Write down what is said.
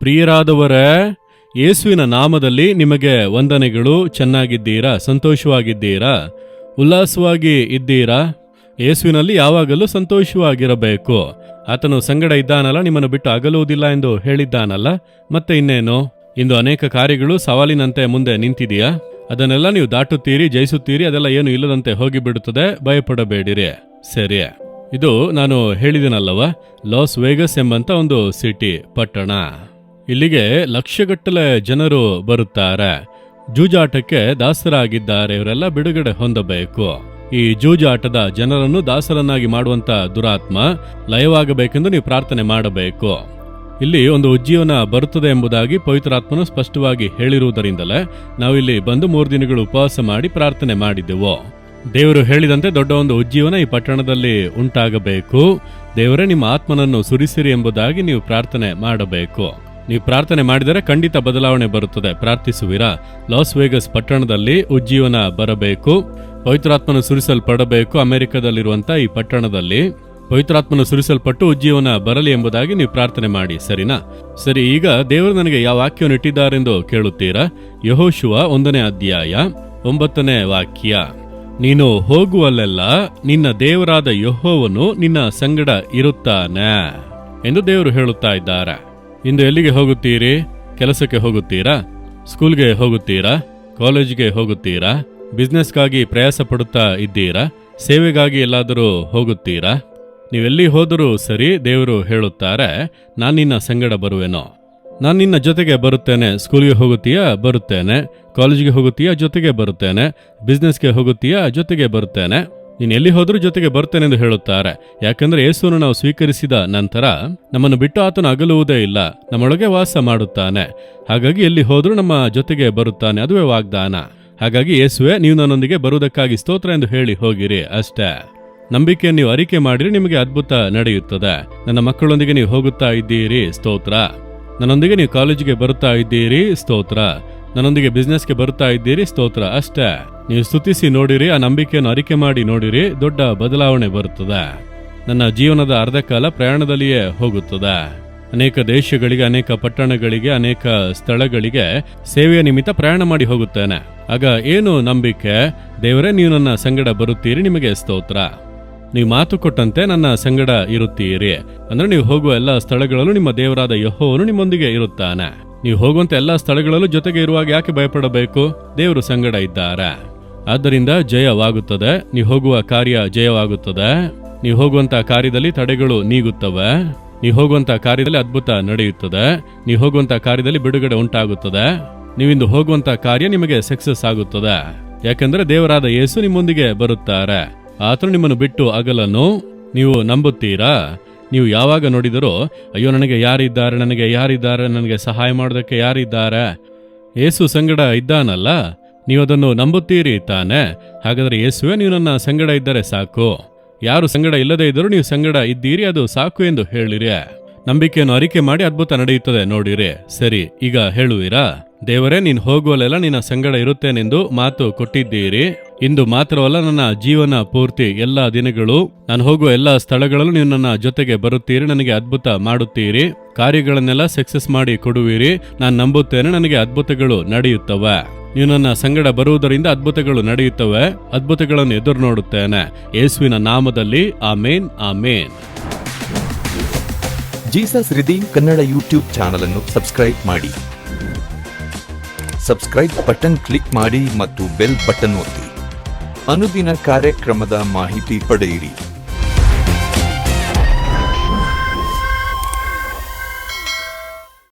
ಪ್ರಿಯರಾದವರೇ, ಯೇಸುವಿನ ನಾಮದಲ್ಲಿ ನಿಮಗೆ ವಂದನೆಗಳು. ಚೆನ್ನಾಗಿದ್ದೀರಾ? ಸಂತೋಷವಾಗಿದ್ದೀರಾ? ಉಲ್ಲಾಸವಾಗಿ ಇದ್ದೀರಾ? ಯೇಸುವಿನಲ್ಲಿ ಯಾವಾಗಲೂ ಸಂತೋಷವಾಗಿರಬೇಕು. ಆತನು ಸಂಗಡ ಇದ್ದಾನಲ್ಲ, ನಿಮ್ಮನ್ನು ಬಿಟ್ಟು ಅಗಲುವುದಿಲ್ಲ ಎಂದು ಹೇಳಿದ್ದಾನಲ್ಲ. ಮತ್ತೆ ಇನ್ನೇನು? ಇಂದು ಅನೇಕ ಕಾರ್ಯಗಳು ಸವಾಲಿನಂತೆ ಮುಂದೆ ನಿಂತಿದೆಯಾ? ಅದನ್ನೆಲ್ಲ ನೀವು ದಾಟುತ್ತೀರಿ, ಜಯಿಸುತ್ತೀರಿ, ಅದೆಲ್ಲ ಏನು ಇಲ್ಲದಂತೆ ಹೋಗಿಬಿಡುತ್ತದೆ. ಭಯಪಡಬೇಡಿರಿ. ಸರಿ ಇದು ನಾನು ಹೇಳಿದನಲ್ಲವ, ಲಾಸ್ ವೇಗಸ್ ಎಂಬಂತ ಒಂದು ಸಿಟಿ, ಪಟ್ಟಣ. ಇಲ್ಲಿಗೆ ಲಕ್ಷಗಟ್ಟಲೆ ಜನರು ಬರುತ್ತಾರೆ. ಜೂಜಾಟಕ್ಕೆ ದಾಸರಾಗಿದ್ದಾರೆ, ಇವರೆಲ್ಲ ಬಿಡುಗಡೆ ಹೊಂದಬೇಕು. ಈ ಜೂಜಾಟದ ಜನರನ್ನು ದಾಸರನ್ನಾಗಿ ಮಾಡುವಂತ ದುರಾತ್ಮ ಲಯವಾಗಬೇಕೆಂದು ನೀವು ಪ್ರಾರ್ಥನೆ ಮಾಡಬೇಕು. ಇಲ್ಲಿ ಒಂದು ಉಜ್ಜೀವನ ಬರುತ್ತದೆ ಎಂಬುದಾಗಿ ಪವಿತ್ರಾತ್ಮನು ಸ್ಪಷ್ಟವಾಗಿ ಹೇಳಿರುವುದರಿಂದಲೇ ನಾವಿಲ್ಲಿ ಬಂದು ಮೂರು ದಿನಗಳು ಉಪವಾಸ ಮಾಡಿ ಪ್ರಾರ್ಥನೆ ಮಾಡಿದ್ದೆವು ದೇವರು ಹೇಳಿದಂತೆ ದೊಡ್ಡ ಒಂದು ಉಜ್ಜೀವನ ಈ ಪಟ್ಟಣದಲ್ಲಿ ಉಂಟಾಗಬೇಕು. ದೇವರೇ, ನಿಮ್ಮ ಆತ್ಮನನ್ನು ಸುರಿಸಿರಿ ಎಂಬುದಾಗಿ ನೀವು ಪ್ರಾರ್ಥನೆ ಮಾಡಬೇಕು. ನೀವು ಪ್ರಾರ್ಥನೆ ಮಾಡಿದರೆ ಖಂಡಿತ ಬದಲಾವಣೆ ಬರುತ್ತದೆ. ಪ್ರಾರ್ಥಿಸುವಿರಾ? ಲಾಸ್ ವೇಗಸ್ ಪಟ್ಟಣದಲ್ಲಿ ಉಜ್ಜೀವನ ಬರಬೇಕು. ಪವಿತ್ರಾತ್ಮನ ಸುರಿಸಲ್ಪಡಬೇಕು. ಅಮೆರಿಕದಲ್ಲಿರುವಂಥ ಈ ಪಟ್ಟಣದಲ್ಲಿ ಪವಿತ್ರಾತ್ಮನ ಸುರಿಸಲ್ಪಟ್ಟು ಉಜ್ಜೀವನ ಬರಲಿ ಎಂಬುದಾಗಿ ನೀವು ಪ್ರಾರ್ಥನೆ ಮಾಡಿ. ಸರಿನಾ? ಸರಿ, ಈಗ ದೇವರು ನನಗೆ ಯಾವ ವಾಕ್ಯವನ್ನು ಇಟ್ಟಿದ್ದಾರೆಂದು ಕೇಳುತ್ತೀರಾ? ಯಹೋಶುವ ಒಂದನೇ ಅಧ್ಯಾಯ ಒಂಬತ್ತನೇ ವಾಕ್ಯ. ನೀನು ಹೋಗುವಲ್ಲೆಲ್ಲ ನಿನ್ನ ದೇವರಾದ ಯಹೋವನು ನಿನ್ನ ಸಂಗಡ ಇರುತ್ತಾನೆ ಎಂದು ದೇವರು ಹೇಳುತ್ತಾ ಇದ್ದಾರೆ. ಇಂದು ಎಲ್ಲಿಗೆ ಹೋಗುತ್ತೀರಿ? ಕೆಲಸಕ್ಕೆ ಹೋಗುತ್ತೀರಾ? ಸ್ಕೂಲ್ಗೆ ಹೋಗುತ್ತೀರಾ? ಕಾಲೇಜ್ಗೆ ಹೋಗುತ್ತೀರಾ? ಬಿಸ್ನೆಸ್ಗಾಗಿ ಪ್ರಯಾಸ ಪಡುತ್ತಾ ಇದ್ದೀರಾ? ಸೇವೆಗಾಗಿ ಎಲ್ಲಾದರೂ ಹೋಗುತ್ತೀರಾ? ನೀವೆಲ್ಲಿ ಹೋದರೂ ಸರಿ ದೇವರು ಹೇಳುತ್ತಾರೆ, ನಾನು ನಿನ್ನ ಸಂಗಡ ಬರುವೆನೋ. ನಾನು ನಿನ್ನ ಜೊತೆಗೆ ಬರುತ್ತೇನೆ, ಸ್ಕೂಲ್ಗೆ ಹೋಗುತ್ತೀಯಾ? ಬರುತ್ತೇನೆ. ಕಾಲೇಜಿಗೆ ಹೋಗುತ್ತೀಯಾ? ಜೊತೆಗೆ ಬರುತ್ತೇನೆ. ಬಿಸ್ನೆಸ್ಗೆ ಹೋಗುತ್ತೀಯಾ? ಜೊತೆಗೆ ಬರುತ್ತೇನೆ. ನೀನು ಎಲ್ಲಿ ಹೋದ್ರೂ ಜೊತೆಗೆ ಬರ್ತೇನೆಂದು ಹೇಳುತ್ತಾರೆ. ಯಾಕಂದ್ರೆ ಯೇಸುವನ್ನು ನಾವು ಸ್ವೀಕರಿಸಿದ ನಂತರ ನಮ್ಮನ್ನು ಬಿಟ್ಟು ಆತನು ಅಗಲುವುದೇ ಇಲ್ಲ, ನಮ್ಮೊಳಗೆ ವಾಸ ಮಾಡುತ್ತಾನೆ. ಹಾಗಾಗಿ ಎಲ್ಲಿ ಹೋದ್ರೂ ನಮ್ಮ ಜೊತೆಗೆ ಬರುತ್ತಾನೆ, ಅದುವೇ ವಾಗ್ದಾನ. ಹಾಗಾಗಿ ಯೇಸುವೆ, ನೀವು ನನ್ನೊಂದಿಗೆ ಬರುವುದಕ್ಕಾಗಿ ಸ್ತೋತ್ರ ಎಂದು ಹೇಳಿ ಹೋಗಿರಿ ಅಷ್ಟೇ. ನಂಬಿಕೆ ನೀವು ಅರಿಕೆ ಮಾಡಿರಿ, ನಿಮಗೆ ಅದ್ಭುತ ನಡೆಯುತ್ತದೆ. ನನ್ನ ಮಕ್ಕಳೊಂದಿಗೆ ನೀವು ಹೋಗುತ್ತಾ ಇದ್ದೀರಿ, ಸ್ತೋತ್ರ. ನನ್ನೊಂದಿಗೆ ನೀವು ಕಾಲೇಜಿಗೆ ಬರುತ್ತಾ ಇದ್ದೀರಿ, ಸ್ತೋತ್ರ. ನನ್ನೊಂದಿಗೆ ಬಿಸ್ನೆಸ್ಗೆ ಬರುತ್ತಾ ಇದ್ದೀರಿ, ಸ್ತೋತ್ರ ಅಷ್ಟೇ. ನೀವು ಸ್ತುತಿಸಿ ನೋಡಿರಿ, ಆ ನಂಬಿಕೆಯನ್ನು ಅರಿಕೆ ಮಾಡಿ ನೋಡಿರಿ, ದೊಡ್ಡ ಬದಲಾವಣೆ ಬರುತ್ತದೆ. ನನ್ನ ಜೀವನದ ಅರ್ಧ ಕಾಲ ಪ್ರಯಾಣದಲ್ಲಿಯೇ ಹೋಗುತ್ತದೆ. ಅನೇಕ ದೇಶಗಳಿಗೆ, ಅನೇಕ ಪಟ್ಟಣಗಳಿಗೆ, ಅನೇಕ ಸ್ಥಳಗಳಿಗೆ ಸೇವೆಯ ನಿಮಿತ್ತ ಪ್ರಯಾಣ ಮಾಡಿ ಹೋಗುತ್ತೇನೆ. ಆಗ ಏನು ನಂಬಿಕೆ? ದೇವರೇ, ನೀವು ನನ್ನ ಸಂಗಡ ಬರುತ್ತೀರಿ, ನಿಮಗೆ ಸ್ತೋತ್ರ. ನೀವು ಮಾತು ಕೊಟ್ಟಂತೆ ನನ್ನ ಸಂಗಡ ಇರುತ್ತೀರಿ. ಅಂದ್ರೆ ನೀವು ಹೋಗುವ ಎಲ್ಲ ಸ್ಥಳಗಳಲ್ಲೂ ನಿಮ್ಮ ದೇವರಾದ ಯಹೋವನು ನಿಮ್ಮೊಂದಿಗೆ ಇರುತ್ತಾನೆ. ನೀವು ಹೋಗುವಂತ ಎಲ್ಲ ಸ್ಥಳಗಳಲ್ಲೂ ಜೊತೆಗೆ ಇರುವಾಗ ಯಾಕೆ ಭಯಪಡಬೇಕು? ದೇವರು ಸಂಗಡ ಇದ್ದಾರೆ. ಆದ್ದರಿಂದ ಜಯವಾಗುತ್ತದೆ. ನೀ ಹೋಗುವ ಕಾರ್ಯ ಜಯವಾಗುತ್ತದೆ. ನೀವು ಹೋಗುವಂತ ಕಾರ್ಯದಲ್ಲಿ ತಡೆಗಳು ನೀಗುತ್ತವೆ. ನೀ ಹೋಗುವಂತ ಕಾರ್ಯದಲ್ಲಿ ಅದ್ಭುತ ನಡೆಯುತ್ತದೆ. ನೀವು ಹೋಗುವಂತ ಕಾರ್ಯದಲ್ಲಿ ಬಿಡುಗಡೆ ಉಂಟಾಗುತ್ತದೆ. ನೀವಿಂದು ಹೋಗುವಂತ ಕಾರ್ಯ ನಿಮಗೆ ಸಕ್ಸಸ್ ಆಗುತ್ತದೆ. ಯಾಕಂದ್ರೆ ದೇವರಾದ ಯೇಸು ನಿಮ್ಮೊಂದಿಗೆ ಬರುತ್ತಾರೆ. ಆತನು ನಿಮ್ಮನ್ನು ಬಿಟ್ಟು ಅಗಲನು. ನೀವು ನಂಬುತ್ತೀರಾ? ನೀವು ಯಾವಾಗ ನೋಡಿದರೂ, ಅಯ್ಯೋ, ನನಗೆ ಯಾರಿದ್ದಾರೆ ನನಗೆ ಯಾರಿದ್ದಾರೆ, ನನಗೆ ಸಹಾಯ ಮಾಡೋದಕ್ಕೆ ಯಾರಿದ್ದಾರೆ? ಏಸು ಸಂಗಡ ಇದ್ದಾನಲ್ಲ, ನೀವು ಅದನ್ನು ನಂಬುತ್ತೀರಿ ತಾನೆ? ಹಾಗಾದರೆ ಯೇಸುವೆ ನೀವು ನನ್ನ ಸಂಗಡ ಇದ್ದರೆ ಸಾಕು. ಯಾರು ಸಂಗಡ ಇಲ್ಲದೆ ಇದ್ದರೂ ನೀವು ಸಂಗಡ ಇದ್ದೀರಿ, ಅದು ಸಾಕು ಎಂದು ಹೇಳಿರಿ. ನಂಬಿಕೆಯನ್ನು ಅರಿಕೆ ಮಾಡಿ ಅದ್ಭುತ ನಡೆಯುತ್ತದೆ ನೋಡಿರಿ. ಸರಿ, ಈಗ ಹೇಳುವಿರಾ? ದೇವರೇ, ನೀನು ಹೋಗುವಲ್ಲೆಲ್ಲ ನಿನ್ನ ಸಂಗಡ ಇರುತ್ತೇನೆಂದು ಮಾತು ಕೊಟ್ಟಿದ್ದೀರಿ. ಇಂದು ಮಾತ್ರವಲ್ಲ, ನನ್ನ ಜೀವನ ಪೂರ್ತಿ ಎಲ್ಲ ದಿನಗಳು, ನಾನು ಹೋಗುವ ಎಲ್ಲ ಸ್ಥಳಗಳಲ್ಲೂ ನೀವು ನನ್ನ ಜೊತೆಗೆ ಬರುತ್ತೀರಿ, ನನಗೆ ಅದ್ಭುತ ಮಾಡುತ್ತೀರಿ, ಕಾರ್ಯಗಳನ್ನೆಲ್ಲ ಸಕ್ಸಸ್ ಮಾಡಿ ಕೊಡುವಿರಿ, ನಾನು ನಂಬುತ್ತೇನೆ, ನನಗೆ ಅದ್ಭುತಗಳು ನಡೆಯುತ್ತವೆ. ನೀವು ನನ್ನ ಸಂಗಡ ಬರುವುದರಿಂದ ಅದ್ಭುತಗಳು ನಡೆಯುತ್ತವೆ, ಅದ್ಭುತಗಳನ್ನು ಎದುರು ನೋಡುತ್ತೇನೆ ಯೇಸುವಿನ ನಾಮದಲ್ಲಿ, amen amen. Jesus redeem Kannada YouTube channel ಅನ್ನು ಸಬ್ಸ್ಕ್ರೈಬ್ ಮಾಡಿ. ಸಬ್ಸ್ಕ್ರೈಬ್ ಬಟನ್ ಕ್ಲಿಕ್ ಮಾಡಿ ಮತ್ತು ಬೆಲ್ ಬಟನ್ ಒತ್ತಿ. ಅನುದಿನ ಕಾರ್ಯಕ್ರಮದ ಮಾಹಿತಿ ಪಡೆಯಿರಿ.